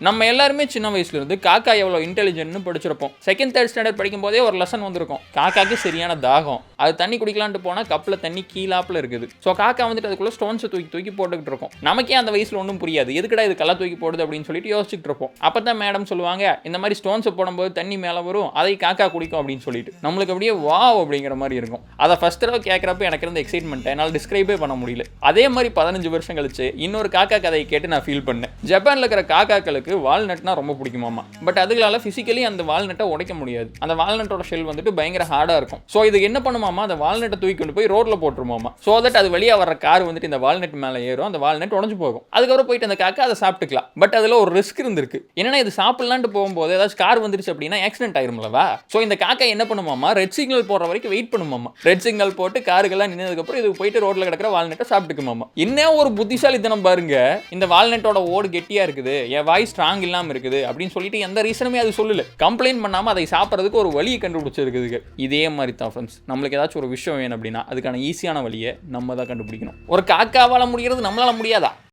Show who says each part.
Speaker 1: நம்ம எல்லாருமே சின்ன வயசுல இருந்து காக்கா எவ்வளோ இன்டெலிஜென்ட்னு படிச்சிருப்போம். செகண்ட் தேர்ட் ஸ்டாண்டர்ட் படிக்கும் போதே ஒரு லெசன் வந்திருக்கும். காக்காக்கு சரியான தாகம். அது தண்ணி குடிக்கலான்ட்டு போனால் கப்பில் தண்ணி கீழாப்பில் இருக்குது. ஸோ காக்கா வந்துட்டு அதுக்குள்ளே ஸ்டோன்ஸை தூக்கி தூக்கி போட்டுக்கிட்டு இருக்கும். நமக்கே அந்த வயசில் ஒன்றும் புரியாது. எதுக்குடா இது கல்ல தூக்கி போடுது அப்படின்னு சொல்லிட்டு யோசிச்சுட்டு இருப்போம். அப்போ தான் மேடம் சொல்லுவாங்க இந்த மாதிரி ஸ்டோன்ஸை போடும்போது தண்ணி மேலே வரும் அதை காக்கா குடிக்கும் அப்படின்னு சொல்லிட்டு. நம்மளுக்கு அப்படியே வாவ் அப்படிங்கிற மாதிரி இருக்கும். அதை ஃபஸ்ட் தடவை கேட்குறப்ப எனக்கு இருந்த எக்ஸைட்மெண்ட் என்னால் டிஸ்கிரைபே பண்ண முடியல. அதே மாதிரி பதினஞ்சு வருஷம் கழிச்சு இன்னொரு காக்கா கதையை கேட்டு நான் ஃபீல் பண்ணேன். ஜப்பானில் இருக்கிற காக்காக்களுக்கு வால்நட்னா ரொம்ப பிடிக்குமாமா. பட் அதுகளால் ஃபிசிக்கலி அந்த வால்நட்டை உடைக்க முடியாது. அந்த வால்நட்டோட ஷெல் வந்துட்டு பயங்கர ஹார்டாக இருக்கும். ஸோ இது என்ன பண்ணுமாமா அந்த வால்நட்டை தூக்கி கொண்டு போய் ரோட்டில் போட்டுருமாமா ஸோ தட் அது வழியாக வர கார் வந்துட்டு இந்த வால்நட் மேலே ஏறும். அந்த வால்நட் உடஞ்சு போகும். அதுக்கப்புறம் போயிட்டு அந்த காக்கா அதை சாப்பிட்டுக்கலாம். பட் அதில் ஒரு ரிஸ்க் இருந்திருக்கு. என்னன்னா இது சாப்பிட்லான்ட்டு போகும்போது ஏதாச்சும் கார் வந்துருச்சு அப்படின்னா ஆக்சிடென்ட் ஆயிரும்லவா? ஸோ இந்த காக்கா என்ன பண்ணுமாமா? ரெட் சிக்னல் போடுற வரைக்கும் வெயிட் பண்ணுமாமா? ரெட் சிக்னல் போட்டு காருக்கெல்லாம் நின்னதுக்கப்புறம் இது போயிட்டு ரோட்டில் கிடக்கிற வால்நட்டை சாப்பிட்டுக்குமாமா? இன்னும் ஒரு புத்திசாலித்தனம் பாருங்க. இந்த வால்நட்டோட ஓடு கெட்டியா இருக்குது. என் வாய் ஸ்ட்ராங் இல்லாமல் இருக்குது அப்படின்னு சொல்லிட்டு எந்த ரீசனுமே அது சொல்லல. கம்ப்ளைண்ட் பண்ணாமல் அதை சாப்பிட்றதுக்கு ஒரு வழியை கண்டுபிடிச்சிருக்குது இதே மாதிரி தான் ஃப்ரெண்ட்ஸ் நம்மளுக்கு ஏதாச்சும் ஒரு விஷயம் வேணும் அப்படின்னா அதுக்கான ஈஸியான வழியை நம்ம தான் கண்டுபிடிக்கணும். ஒரு காக்காவால் முடிகிறது நம்மளால முடியாதா?